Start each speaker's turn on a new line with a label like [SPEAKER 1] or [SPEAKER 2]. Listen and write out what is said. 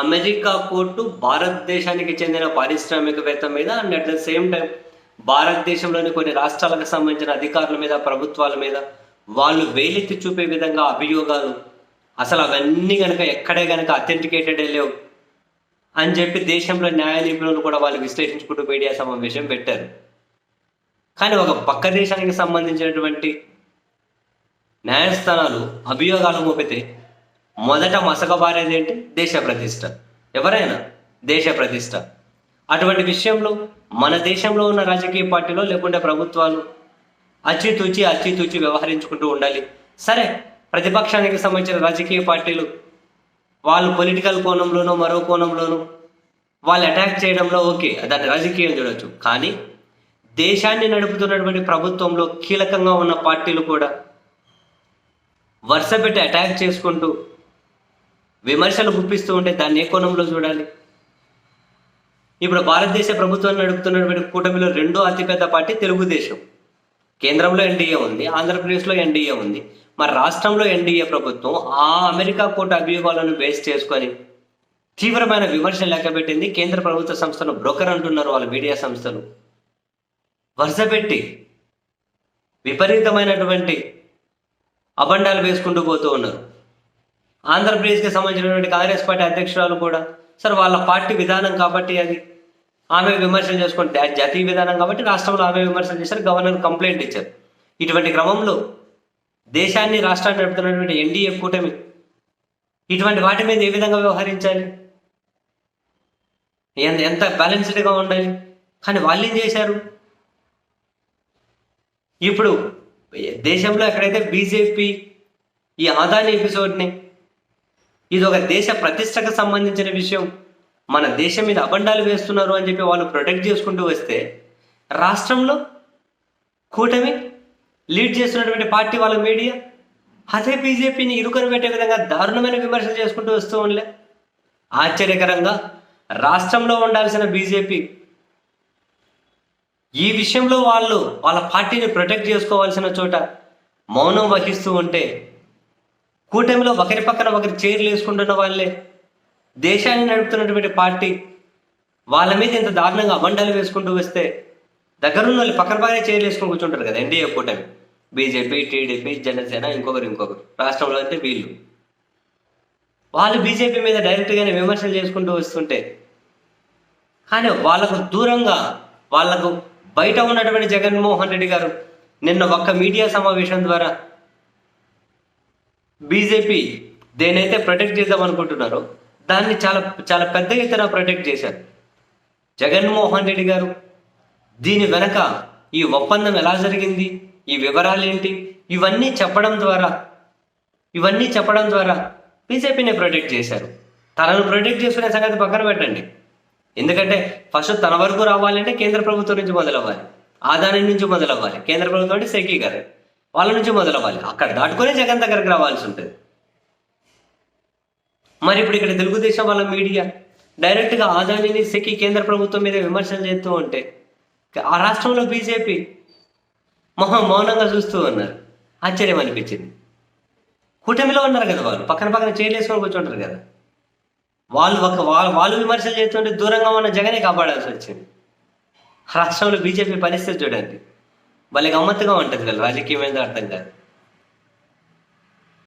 [SPEAKER 1] America court భారతదేశానికి చెందిన పారిశ్రామికవేత్త మీద and at the same time భారతదేశంలోని కొన్ని రాష్ట్రాలకు సంబంధించిన అధికారుల మీద ప్రభుత్వాల మీద వాళ్ళు వేలెత్తి చూపే విధంగా అభియోగాలు. అసలు అవన్నీ కనుక ఎక్కడే కనుక అథెంటికేటెడ్ లేవు అని చెప్పి దేశంలో న్యాయ నిపుణులు కూడా వాళ్ళు విశ్లేషించుకుంటూ మీడియా సమావేశం పెట్టారు. కానీ ఒక పక్క దేశానికి సంబంధించినటువంటి న్యాయస్థానాలు అభియోగాలు మోపితే మొదట మసకబారేది ఏంటి? దేశ ప్రతిష్ట. ఎవరైనా దేశ ప్రతిష్ట. అటువంటి విషయంలో మన దేశంలో ఉన్న రాజకీయ పార్టీలో లేకుంటే ప్రభుత్వాలు అచ్చితూచి అచ్చితూచి వ్యవహరించుకుంటూ ఉండాలి. సరే ప్రతిపక్షానికి సంబంధించిన రాజకీయ పార్టీలు వాళ్ళు పొలిటికల్ కోణంలోనో మరో కోణంలోనో వాళ్ళు అటాక్ చేయడంలో ఓకే దాన్ని రాజకీయం చూడొచ్చు. కానీ దేశాన్ని నడుపుతున్నటువంటి ప్రభుత్వంలో కీలకంగా ఉన్న పార్టీలు కూడా వరుస పెట్టి అటాక్ చేసుకుంటూ విమర్శలు గుప్పిస్తూ ఉంటే దాన్ని ఏ కోణంలో చూడాలి? ఇప్పుడు భారతదేశ ప్రభుత్వాన్ని నడుపుతున్నటువంటి కూటమిలో రెండో అతిపెద్ద పార్టీ తెలుగుదేశం. కేంద్రంలో ఎన్డీఏ ఉంది ఆంధ్రప్రదేశ్లో ఎన్డీఏ ఉంది. మరి రాష్ట్రంలో ఎన్డీఏ ప్రభుత్వం ఆ అమెరికా కోర్టు అభియోగాలను బేస్ చేసుకొని తీవ్రమైన విమర్శలు లెక్కబెట్టింది కేంద్ర ప్రభుత్వ సంస్థను బ్రోకర్ అంటున్నారు వాళ్ళ మీడియా సంస్థలు. వరుస పెట్టి విపరీతమైనటువంటి అబండాలు వేసుకుంటూ పోతూ ఉన్నారు. ఆంధ్రప్రదేశ్కి సంబంధించినటువంటి కాంగ్రెస్ పార్టీ అధ్యక్షురాలు కూడా. సార్ వాళ్ళ పార్టీ విధానం కాబట్టి అది. ఆమె విమర్శలు చేసుకుంటే జాతీయ విధానం కాబట్టి రాష్ట్రంలో ఆమె విమర్శలు చేశారు గవర్నర్ కంప్లైంట్ ఇచ్చారు. ఇటువంటి క్రమంలో దేశాన్ని రాష్ట్రాన్ని నడుపుతున్నటువంటి ఎన్డీఏ కూటమి ఇటువంటి వాటి మీద ఏ విధంగా వ్యవహరించాలి? ఎంత ఎంత బ్యాలెన్స్డ్గా ఉండాలి? కానీ వాళ్ళు ఏం చేశారు? ఇప్పుడు దేశంలో ఎక్కడైతే బీజేపీ ఈ ఆదాని ఎపిసోడ్ని ఇది ఒక దేశ ప్రతిష్టకు సంబంధించిన విషయం. మన దేశం మీద అబండాలు వేస్తున్నారు అని చెప్పి వాళ్ళు ప్రొటెక్ట్ చేసుకుంటూ వస్తే రాష్ట్రంలో కూటమి లీడ్ చేస్తున్నటువంటి పార్టీ వాళ్ళ మీడియా అదే బీజేపీని ఇరుకరు పెట్టే విధంగా దారుణమైన విమర్శలు చేసుకుంటూ వస్తూ ఉండలే ఆశ్చర్యకరంగా రాష్ట్రంలో ఉండాల్సిన బీజేపీ ఈ విషయంలో వాళ్ళు వాళ్ళ పార్టీని ప్రొటెక్ట్ చేసుకోవాల్సిన చోట మౌనం వహిస్తూ ఉంటే కూటమిలో ఒకరి పక్కన ఒకరి చైర్లు వేసుకుంటున్న వాళ్ళే. దేశాన్ని నడుపుతున్నటువంటి పార్టీ వాళ్ళ మీద ఇంత దారుణంగా అబండాలు వేసుకుంటూ వస్తే దగ్గరున్న వాళ్ళు పక్కన పక్కనే చైర్లు వేసుకుని కూర్చుంటారు కదా ఎన్డీఏ కూటమి. బీజేపీ టీడీపీ జనసేన ఇంకొకరు ఇంకొకరు. రాష్ట్రంలో అయితే వీళ్ళు. వాళ్ళు బీజేపీ మీద డైరెక్ట్గానే విమర్శలు చేసుకుంటూ వస్తుంటే కానీ వాళ్ళకు దూరంగా వాళ్ళకు బయట ఉన్నటువంటి జగన్మోహన్ రెడ్డి గారు నిన్న ఒక్క మీడియా సమావేశం ద్వారా బీజేపీ దేనైతే ప్రొటెక్ట్ చేద్దాం అనుకుంటున్నారో దాన్ని చాలా చాలా పెద్ద ఎత్తున ప్రొటెక్ట్ చేశారు. జగన్మోహన్ రెడ్డి గారు దీని వెనక ఈ ఒప్పందం ఎలా జరిగింది ఈ వివరాలు ఏంటి ఇవన్నీ చెప్పడం ద్వారా ఇవన్నీ చెప్పడం ద్వారా బీజేపీని ప్రొటెక్ట్ చేశారు. తనను ప్రొటెక్ట్ చేసుకునే సంగతి పక్కన పెట్టండి. ఎందుకంటే ఫస్ట్ తన వరకు రావాలంటే కేంద్ర ప్రభుత్వం నుంచి మొదలవ్వాలి. ఆదాని నుంచి మొదలవ్వాలి. కేంద్ర ప్రభుత్వం అంటే సెకీ గారు. వాళ్ళ నుంచి మొదలవ్వాలి. అక్కడ దాటుకొని జగన్ దగ్గరకు రావాల్సి ఉంటుంది. మరి ఇప్పుడు ఇక్కడ తెలుగుదేశం వాళ్ళ మీడియా డైరెక్ట్గా ఆదానిని సెక్కి కేంద్ర ప్రభుత్వం మీద విమర్శలు చేస్తూ ఉంటే ఆ రాష్ట్రంలో బీజేపీ మొహం మౌనంగా చూస్తూ ఉన్నారు. ఆశ్చర్యం అనిపించింది. కూటమిలో ఉన్నారు కదా వాళ్ళు. పక్కన పక్కన చేయలేసుకొని కూర్చుంటారు కదా. వాళ్ళు ఒక వాళ్ళు వాళ్ళు విమర్శలు చేస్తుంటే దూరంగా ఉన్న జగనే కాపాడాల్సి వచ్చింది. రాష్ట్రంలో బీజేపీ పరిస్థితి చూడండి. వాళ్ళకి గమ్మత్తుగా ఉంటుంది కదా రాజకీయం ఏందో అర్థం కాదు.